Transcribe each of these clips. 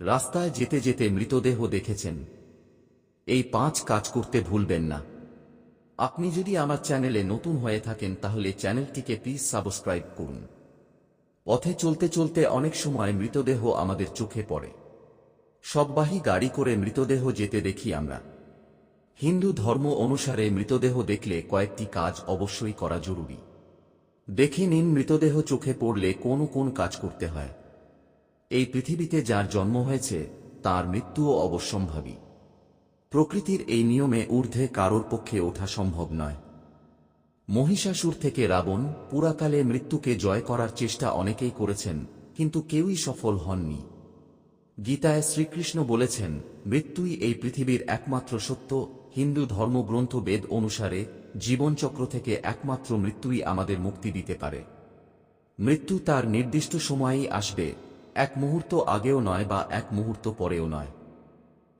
রাস্তায় যেতে যেতে মৃতদেহ দেখেছেন। এই পাঁচ কাজ করতে ভুলবেন না। আপনি যদি আমার চ্যানেলে নতুন হয়ে থাকেন, তাহলে চ্যানেলটিকে প্লিজ সাবস্ক্রাইব করুন। পথে চলতে চলতে অনেক সময় মৃতদেহ আমাদের চোখে পড়ে। সববাহী গাড়ি করে মৃতদেহ যেতে দেখি আমরা। হিন্দু ধর্ম অনুসারে মৃতদেহ দেখলে কয়েকটি কাজ অবশ্যই করা জরুরি। দেখে নিন মৃতদেহ চোখে পড়লে কোন কোন কাজ করতে হয়। এই পৃথিবীতে যার জন্ম হয়েছে, তার মৃত্যুও অবশ্যম্ভাবী প্রকৃতির এই নিয়মে ঊর্ধ্বে কারোর পক্ষে ওঠা সম্ভব নয়। মহিষাসুর থেকে রাবণ পুরাকালে মৃত্যুকে জয় করার চেষ্টা অনেকেই করেছেন, কিন্তু কেউই সফল হননি। গীতায় শ্রীকৃষ্ণ বলেছেন, মৃত্যুই এই পৃথিবীর একমাত্র সত্য, হিন্দু ধর্মগ্রন্থ বেদ অনুসারে জীবনচক্র থেকে একমাত্র মৃত্যুই আমাদের মুক্তি দিতে পারে। মৃত্যু তার নির্দিষ্ট সময়েই আসবে এক মুহূর্ত আগেও নয় বা এক মুহূর্ত পরেও নয়।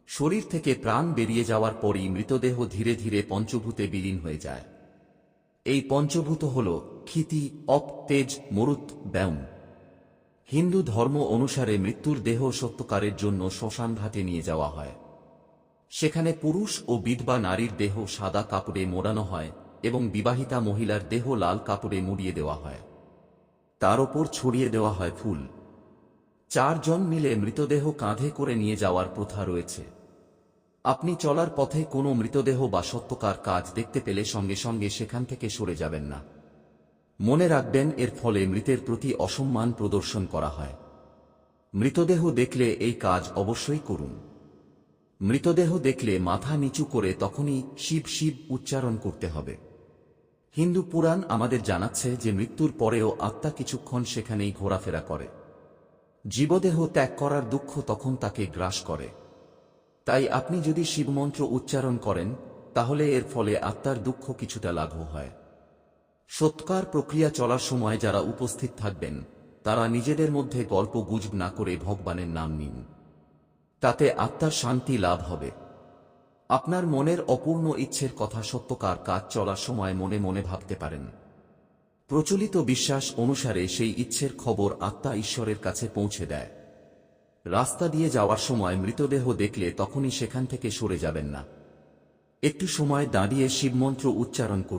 শরীর থেকে প্রাণ বেরিয়ে যাওয়ার পরই মৃতদেহ ধীরে ধীরে পঞ্চভূতে বিলীন হয়ে যায়। এই পঞ্চভূত হল ক্ষিতি, অপ, তেজ মরুত ব্যায়াম হিন্দু ধর্ম অনুসারে মৃত্যুর দেহ সত্যকারের জন্য শ্মশান ঘাটে নিয়ে যাওয়া হয়। সেখানে পুরুষ ও বিধবা নারীর দেহ সাদা কাপড়ে মোড়ানো হয় এবং বিবাহিতা মহিলার দেহ লাল কাপড়ে মুড়িয়ে দেওয়া হয়। তার ওপর ছড়িয়ে দেওয়া হয় ফুল। চারজন মিলে মৃতদেহ কাঁধে করে নিয়ে যাওয়ার প্রথা রয়েছে। আপনি চলার পথে কোনো মৃতদেহ বা সত্যকার কাজ দেখতে পেলে সঙ্গে সঙ্গে সেখান থেকে সরে যাবেন না। মনে রাখবেন, এর ফলে মৃতের প্রতি অসম্মান প্রদর্শন করা হয়। মৃতদেহ দেখলে এই কাজ অবশ্যই করুন। মৃতদেহ দেখলে মাথা নিচু করে তখনই শিব শিব উচ্চারণ করতে হবে। হিন্দু পুরাণ আমাদের জানাচ্ছে যে মৃত্যুর পরেও আত্মা কিছুক্ষণ সেখানেই ঘোরাফেরা করে। জীবদেহ ত্যাগ করার দুঃখ তখন তাকে গ্রাস করে। তাই আপনি যদি শিবমন্ত্র উচ্চারণ করেন, তাহলে এর ফলে আত্মার দুঃখ কিছুটা লাঘব হয়। সৎকার প্রক্রিয়া চলার সময় যারা উপস্থিত থাকবেন, তারা নিজেদের মধ্যে গল্প গুজব না করে ভগবানের নাম নিন। তাতে আত্মার শান্তি লাভ হবে। আপনার মনের অপূর্ণ ইচ্ছের কথা সত্যকার কাজ চলার সময় মনে মনে ভাবতে পারেন। প্রচলিত বিশ্বাস অনুসারে সেই ইচ্ছের খবর আত্মা ঈশ্বরের কাছে পৌঁছে দেয়। রাস্তা দিয়ে যাওয়ার সময় মৃতদেহ দেখলে তখনই সেখান থেকে সরে যাবেন না। একটু সময় দাঁড়িয়ে শিবমন্ত্র উচ্চারণ করুন।